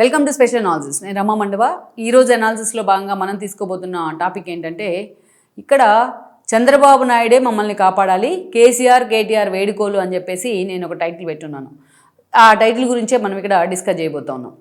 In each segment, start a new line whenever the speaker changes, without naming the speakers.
Welcome to special analysis నేను రమా మండవ. ఈరోజు అనాలిసిస్లో భాగంగా మనం తీసుకోబోతున్న టాపిక్ ఏంటంటే ఇక్కడ చంద్రబాబు నాయుడే మమ్మల్ని కాపాడాలి కేసీఆర్ కేటీఆర్ వేడుకోలు అని చెప్పేసి నేను ఒక టైటిల్ పెట్టున్నాను. ఆ టైటిల్ గురించే మనం ఇక్కడ డిస్కస్ చేయబోతా ఉన్నాం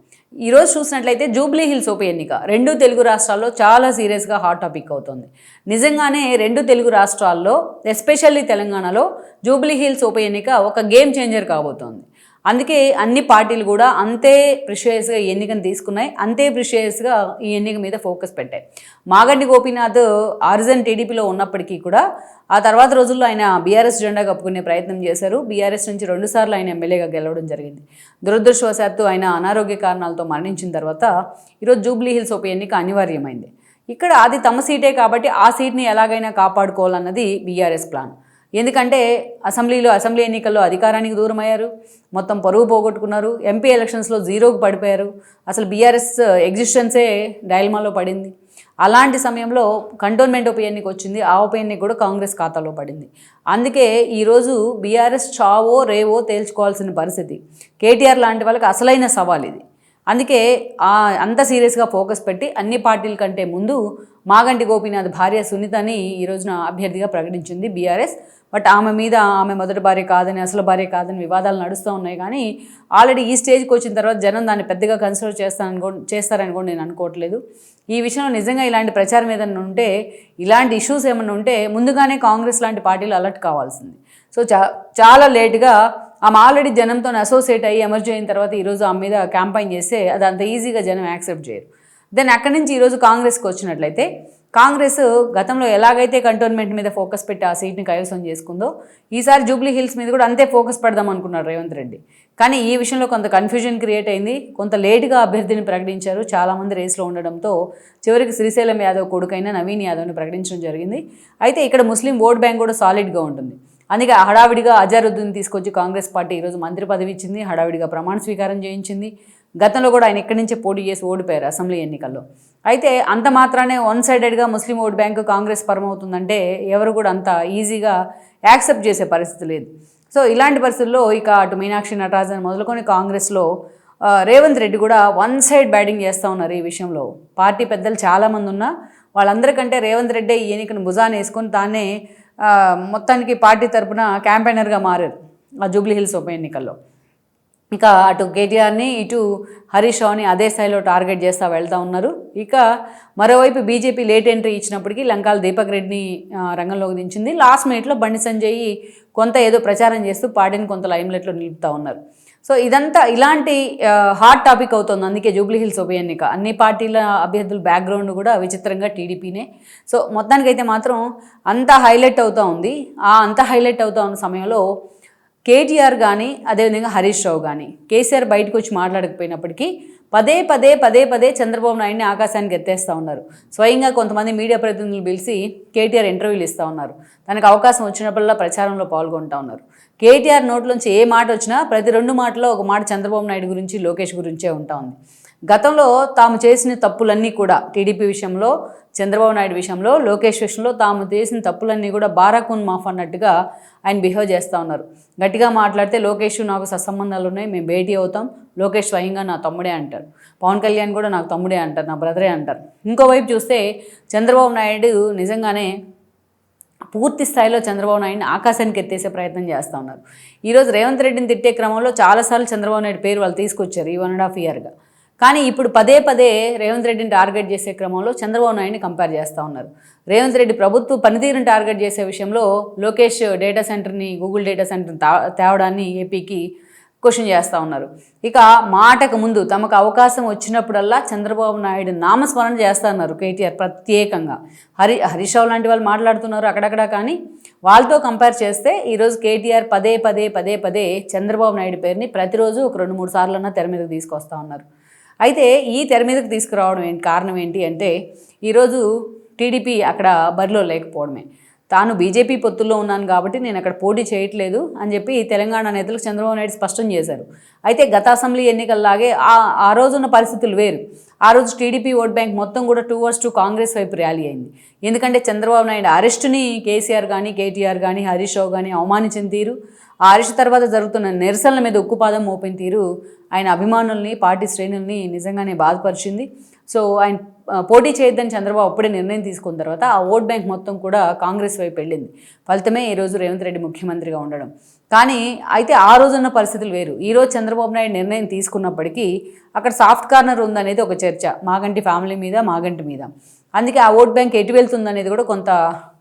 ఈరోజు చూసినట్లయితే జూబ్లీ హిల్స్ ఉప ఎన్నిక. రెండు తెలుగు రాష్ట్రాల్లో చాలా సీరియస్గా హాట్ టాపిక్ అవుతుంది. నిజంగానే రెండు తెలుగు రాష్ట్రాల్లో ఎస్పెషల్లీ తెలంగాణలో జూబ్లీ హిల్స్ ఉప ఎన్నిక ఒక గేమ్ చేంజర్ కాబోతోంది. అందుకే అన్ని పార్టీలు కూడా అంతే ప్రిషియస్గా ఈ ఎన్నికను తీసుకున్నాయి అంతే ప్రిషియస్గా ఈ ఎన్నిక మీద ఫోకస్ పెట్టాయి. మాగంటి గోపీనాథ్ ఆరిజన్ టీడీపీలో ఉన్నప్పటికీ కూడా ఆ తర్వాత రోజుల్లో ఆయన బీఆర్ఎస్ జెండా కప్పుకునే ప్రయత్నం చేశారు. బీఆర్ఎస్ నుంచి రెండుసార్లు ఆయన ఎమ్మెల్యేగా గెలవడం జరిగింది. దురదృష్టవశాత్తు ఆయన అనారోగ్య కారణాలతో మరణించిన తర్వాత ఈరోజు జూబ్లీ హిల్స్ ఉప ఎన్నిక అనివార్యమైంది. ఇక్కడ అది తమ సీటే కాబట్టి ఆ సీట్ని ఎలాగైనా కాపాడుకోవాలన్నది బీఆర్ఎస్ ప్లాన్. ఎందుకంటే అసెంబ్లీలో అసెంబ్లీ ఎన్నికల్లో అధికారానికి దూరం అయ్యారు మొత్తం పరువు పోగొట్టుకున్నారు. ఎంపీ ఎలక్షన్స్లో జీరోకు పడిపోయారు. అసలు బీఆర్ఎస్ ఎగ్జిస్టెన్సే uh, డైల్మాలో పడింది. అలాంటి సమయంలో కంటోన్మెంట్ ఉప ఎన్నిక వచ్చింది. ఆ ఉప ఎన్నిక కూడా కాంగ్రెస్ ఖాతాలో పడింది. అందుకే ఈరోజు బీఆర్ఎస్ చావో రేవో తేల్చుకోవాల్సిన పరిస్థితి. కేటీఆర్ లాంటి వాళ్ళకి అసలైన సవాల్ ఇది అందుకే అంత సీరియస్గా ఫోకస్ పెట్టి అన్ని పార్టీల కంటే ముందు మాగంటి గోపీనాథ్ భార్య సునీతని ఈ రోజున అభ్యర్థిగా ప్రకటించింది బీఆర్ఎస్. బట్ ఆమె మీద ఆమె మొదటి భార్య కాదని అసలు భార్య కాదని వివాదాలు నడుస్తూ ఉన్నాయి. కానీ ఆల్రెడీ ఈ స్టేజ్కి వచ్చిన తర్వాత జనం దాన్ని పెద్దగా కన్సిడర్ చేస్తారనుకో చేస్తారని కూడా నేను అనుకోవట్లేదు. ఈ విషయంలో నిజంగా ఇలాంటి ప్రచారం ఏదైనా ఉంటే ఇలాంటి ఇష్యూస్ ఏమైనా ఉంటే ముందుగానే కాంగ్రెస్ లాంటి పార్టీలు అలర్ట్ కావాల్సింది. సో చా చాలా లేట్గా ఆమె ఆల్రెడీ జనంతో అసోసియేట్ అయ్యి ఎమర్జీ అయిన తర్వాత ఈరోజు ఆమె మీద క్యాంపైన్ చేస్తే అది అంత ఈజీగా జనం యాక్సెప్ట్ చేయరు. దెన్ అక్కడి నుంచి ఈరోజు కాంగ్రెస్కి వచ్చినట్లయితే కాంగ్రెస్ గతంలో ఎలాగైతే కంటోన్మెంట్ మీద ఫోకస్ పెట్టి ఆ సీట్ని కైవసం చేసుకుందో ఈసారి జూబ్లీ హిల్స్ మీద కూడా అంతే ఫోకస్ పెడదాం అనుకున్నారు రేవంత్ రెడ్డి. కానీ ఈ విషయంలో కొంత కన్ఫ్యూజన్ క్రియేట్ అయింది కొంత లేటుగా అభ్యర్థిని ప్రకటించారు చాలామంది రేస్లో ఉండడంతో చివరికి శ్రీశైలం యాదవ్ కొడుకైన నవీన్ యాదవ్ని ప్రకటించడం జరిగింది. అయితే ఇక్కడ ముస్లిం ఓట్ బ్యాంక్ కూడా సాలిడ్గా ఉంటుంది. అందుకే హడావిడిగా అజారుద్దీన్ తీసుకొచ్చి కాంగ్రెస్ పార్టీ ఈరోజు మంత్రి పదవి ఇచ్చింది హడావిడిగా ప్రమాణ స్వీకారం చేయించింది. గతంలో కూడా ఆయన ఇక్కడి నుంచే పోటీ చేసి ఓడిపోయారు అసెంబ్లీ ఎన్నికల్లో. అయితే అంత మాత్రానే వన్ సైడెడ్గా ముస్లిం ఓట్ బ్యాంకు కాంగ్రెస్ పరమవుతుందంటే ఎవరు కూడా అంత ఈజీగా యాక్సెప్ట్ చేసే పరిస్థితి లేదు. సో ఇలాంటి పరిస్థితుల్లో ఇక అటు మీనాక్షి నటరాజన్ మొదలుకొని కాంగ్రెస్లో రేవంత్ రెడ్డి కూడా వన్ సైడ్ బ్యాటింగ్ చేస్తూ ఉన్నారు ఈ విషయంలో. పార్టీ పెద్దలు చాలామంది ఉన్నా వాళ్ళందరికంటే రేవంత్ రెడ్డి ఈ ఎన్నికను భుజాన్ని వేసుకొని తానే మొత్తానికి పార్టీ తరపున క్యాంపెయినర్గా మారారు ఆ జూబ్లీ హిల్స్ ఉప ఎన్నికల్లో. ఇక అటు కేటీఆర్ని ఇటు హరీష్ రావుని అదే స్థాయిలో టార్గెట్ చేస్తూ వెళ్తూ ఉన్నారు. ఇక మరోవైపు బీజేపీ లేట్ ఎంట్రీ ఇచ్చినప్పటికీ లంకాల దీపక్ రెడ్డిని రంగంలోకి దించింది. లాస్ట్ మినిట్లో బండి సంజయ్ కొంత ఏదో ప్రచారం చేస్తూ పార్టీని కొంత లైమ్లైట్లో నిలుపుతూ ఉన్నారు. సో ఇదంతా ఇలాంటి హాట్ టాపిక్ అవుతుంది. అందుకే జూబ్లీ హిల్స్ ఉప ఎన్నిక అన్ని పార్టీల అభ్యర్థుల బ్యాక్గ్రౌండ్ కూడా విచిత్రంగా టీడీపీనే. సో మొత్తానికైతే మాత్రం అంత హైలైట్ అవుతూ ఉంది. ఆ అంత హైలైట్ అవుతూ ఉన్న సమయంలో కేటీఆర్ కానీ అదేవిధంగా హరీష్ రావు కానీ కేసీఆర్ బయటకు వచ్చి మాట్లాడకపోయినప్పటికీ పదే పదే పదే పదే చంద్రబాబు నాయుడిని ఆకాశానికి ఎత్తేస్తూ ఉన్నారు. స్వయంగా కొంతమంది మీడియా ప్రతినిధులు పిలిచి కేటీఆర్ ఇంటర్వ్యూలు ఇస్తూ ఉన్నారు. తనకు అవకాశం వచ్చినప్పుడల్లా ప్రచారంలో పాల్గొంటూ ఉన్నారు. కేటీఆర్ నోట్లోంచి ఏ మాట వచ్చినా ప్రతి రెండు మాటలో ఒక మాట చంద్రబాబు నాయుడు గురించి లోకేష్ గురించే ఉంటా ఉంది. గతంలో తాము చేసిన తప్పులన్నీ కూడా టీడీపీ విషయంలో చంద్రబాబు నాయుడు విషయంలో లోకేష్ విషయంలో తాము చేసిన తప్పులన్నీ కూడా బారాకున్ మాఫ్ అన్నట్టుగా ఆయన బిహేవ్ చేస్తూ ఉన్నారు. గట్టిగా మాట్లాడితే లోకేష్ నాకు సత్సంబంధాలు ఉన్నాయి మేము భేటీ అవుతాం లోకేష్ స్వయంగా నా తమ్ముడే అంటారు. పవన్ కళ్యాణ్ కూడా నాకు తమ్ముడే అంటారు నా బ్రదరే అంటారు. ఇంకోవైపు చూస్తే చంద్రబాబు నాయుడు నిజంగానే పూర్తి స్థాయిలో చంద్రబాబు నాయుడిని ఆకాశానికి ఎత్తేసే ప్రయత్నం చేస్తూ ఉన్నారు. ఈరోజు రేవంత్ రెడ్డిని తిట్టే క్రమంలో చాలాసార్లు చంద్రబాబు నాయుడు పేరు వాళ్ళు తీసుకొచ్చారు ఈ వన్ అండ్ హాఫ్ ఇయర్గా కానీ ఇప్పుడు పదే పదే రేవంత్ రెడ్డిని టార్గెట్ చేసే క్రమంలో చంద్రబాబు నాయుడిని కంపేర్ చేస్తూ ఉన్నారు. రేవంత్ రెడ్డి ప్రభుత్వ పనితీరుని టార్గెట్ చేసే విషయంలో లోకేష్ డేటా సెంటర్ని గూగుల్ డేటా సెంటర్ని తా తేవడాన్ని ఏపీకి క్వశ్చన్ చేస్తూ ఉన్నారు. ఇక మాటకు ముందు తమకు అవకాశం వచ్చినప్పుడల్లా చంద్రబాబు నాయుడు నామస్మరణ చేస్తా ఉన్నారు కేటీఆర్ ప్రత్యేకంగా. హరి హరీష్ లాంటి వాళ్ళు మాట్లాడుతున్నారు అక్కడక్కడ కానీ వాళ్ళతో కంపేర్ చేస్తే ఈరోజు కేటీఆర్ పదే పదే పదే పదే చంద్రబాబు నాయుడు పేరుని ప్రతిరోజు ఒక రెండు మూడు సార్లన్నా తెర మీదకి తీసుకొస్తా ఉన్నారు. అయితే ఈ తెర మీదకి తీసుకురావడం ఏంటి కారణం ఏంటి అంటే ఈరోజు టీడీపీ అక్కడ బరిలో లేకపోవడమే. తాను బీజేపీ పొత్తుల్లో ఉన్నాను కాబట్టి నేను అక్కడ పోటీ చేయట్లేదు అని చెప్పి తెలంగాణ నేతలకు చంద్రబాబు నాయుడు స్పష్టం చేశారు. అయితే గత అసెంబ్లీ ఎన్నికల్లాగే ఆ ఆ రోజున్న పరిస్థితులు వేరు. ఆ రోజు టీడీపీ ఓట్ బ్యాంక్ మొత్తం కూడా టూ వర్స్ టూ కాంగ్రెస్ వైపు ర్యాలీ అయింది. ఎందుకంటే చంద్రబాబు నాయుడు అరెస్టుని కేసీఆర్ కానీ కేటీఆర్ కానీ హరీష్ రావు కానీ అవమానించిన తీరు. ఆ తర్వాత జరుగుతున్న నిరసనల మీద ఉక్కుపాదం మోపిన తీరు ఆయన అభిమానుల్ని పార్టీ శ్రేణుల్ని నిజంగానే బాధపరిచింది. సో ఆయన పోటీ చేయొద్దని చంద్రబాబు అప్పుడే నిర్ణయం తీసుకున్న తర్వాత ఆ ఓట్ బ్యాంక్ మొత్తం కూడా కాంగ్రెస్ వైపు వెళ్ళింది. ఫలితమే ఈరోజు రేవంత్ రెడ్డి ముఖ్యమంత్రిగా ఉండడం. కానీ అయితే ఆ రోజున్న పరిస్థితులు వేరు. ఈరోజు చంద్రబాబు నాయుడు నిర్ణయం తీసుకున్నప్పటికీ అక్కడ సాఫ్ట్ కార్నర్ ఉందనేది ఒక చర్చ. మాగంటి ఫ్యామిలీ మీద మాగంటి మీద. అందుకే ఆ ఓట్ బ్యాంక్ ఎటు వెళ్తుందనేది కూడా కొంత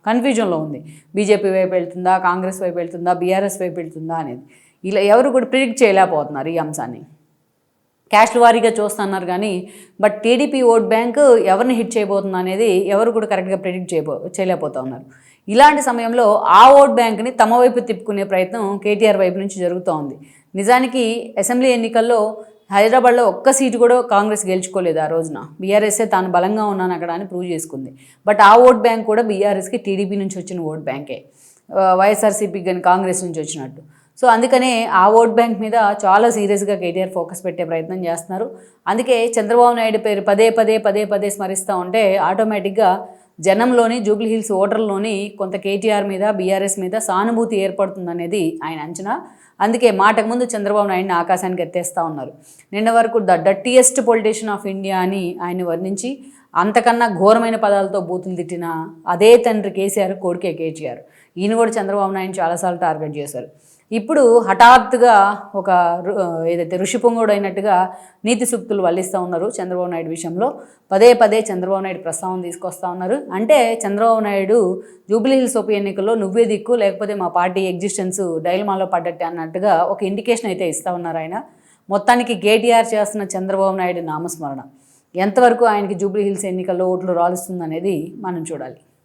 కన్ఫ్యూజన్లో ఉంది. బీజేపీ వైపు వెళ్తుందా కాంగ్రెస్ వైపు వెళ్తుందా బీఆర్ఎస్ వైపు వెళ్తుందా అనేది. ఇలా ఎవరు కూడా ప్రిడిక్ట్ చేయలేకపోతున్నారు ఈ అంశాన్ని. క్యాష్ల వారీగా చూస్తున్నారు కానీ బట్ టీడీపీ ఓట్ బ్యాంక్ ఎవరిని హిట్ చేయబోతుంది అనేది ఎవరు కూడా కరెక్ట్గా ప్రిడిక్ట్ చేయబో చేయలేకపోతా ఉన్నారు. ఇలాంటి సమయంలో ఆ ఓట్ బ్యాంక్ని తమ వైపు తిప్పుకునే ప్రయత్నం కేటీఆర్ వైపు నుంచి జరుగుతూ ఉంది. నిజానికి అసెంబ్లీ ఎన్నికల్లో హైదరాబాద్లో ఒక్క సీటు కూడా కాంగ్రెస్ గెలుచుకోలేదు ఆ రోజున. బీఆర్ఎస్ఏ తాను బలంగా ఉన్నాను అక్కడ అని ప్రూవ్ చేసుకుంది. బట్ ఆ ఓట్ బ్యాంక్ కూడా బీఆర్ఎస్కి టీడీపీ నుంచి వచ్చిన ఓట్ బ్యాంకే. వైఎస్ఆర్సీపీ వైఎస్ఆర్సీపీకి కానీ కాంగ్రెస్ నుంచి వచ్చినట్టు. సో అందుకనే ఆ ఓట్ బ్యాంక్ మీద చాలా సీరియస్గా కేటీఆర్ ఫోకస్ పెట్టే ప్రయత్నం చేస్తున్నారు. అందుకే చంద్రబాబు నాయుడు పేరు పదే పదే పదే పదే స్మరిస్తూ ఉంటే ఆటోమేటిక్గా జనంలోని జూబ్లీ హిల్స్ ఓటర్లోని కొంత కేటీఆర్ మీద బీఆర్ఎస్ మీద సానుభూతి ఏర్పడుతుందనేది ఆయన అంచనా. అందుకే మాటకు ముందు చంద్రబాబు నాయుడిని ఆకాశానికి ఎత్తేస్తూ ఉన్నారు. నిన్న వరకు the dirtiest politician of India అని ఆయన వర్ణించి అంతకన్నా ఘోరమైన పదాలతో బూతులు తిట్టిన అదే తండ్రి కేసీఆర్ కొడుకే కేటీఆర్. ఈయన కూడా చంద్రబాబు నాయుడు చాలాసార్లు టార్గెట్ చేశారు. ఇప్పుడు హఠాత్తుగా ఒక రు- ఏదైతే ఋషి పొంగుడు అయినట్టుగా నీతి సూక్తులు వల్లిస్తూ ఉన్నారు చంద్రబాబు నాయుడు విషయంలో. పదే పదే చంద్రబాబు నాయుడు ప్రస్తావన తీసుకొస్తా ఉన్నారు. అంటే చంద్రబాబు నాయుడు జూబ్లీ హిల్స్ ఉప ఎన్నికల్లో నువ్వే దిక్కు లేకపోతే మా పార్టీ ఎగ్జిస్టెన్స్ డైలమాలో పడ్డట్టే అన్నట్టుగా ఒక ఇండికేషన్ అయితే ఇస్తా ఉన్నారు ఆయన. మొత్తానికి కేటీఆర్ చేస్తున్న చంద్రబాబు నాయుడు నామస్మరణ. ఎంతవరకు ఆయనకి జూబ్లీ హిల్స్ ఎన్నికల్లో ఓట్లు రాలుస్తుందనేది మనం చూడాలి.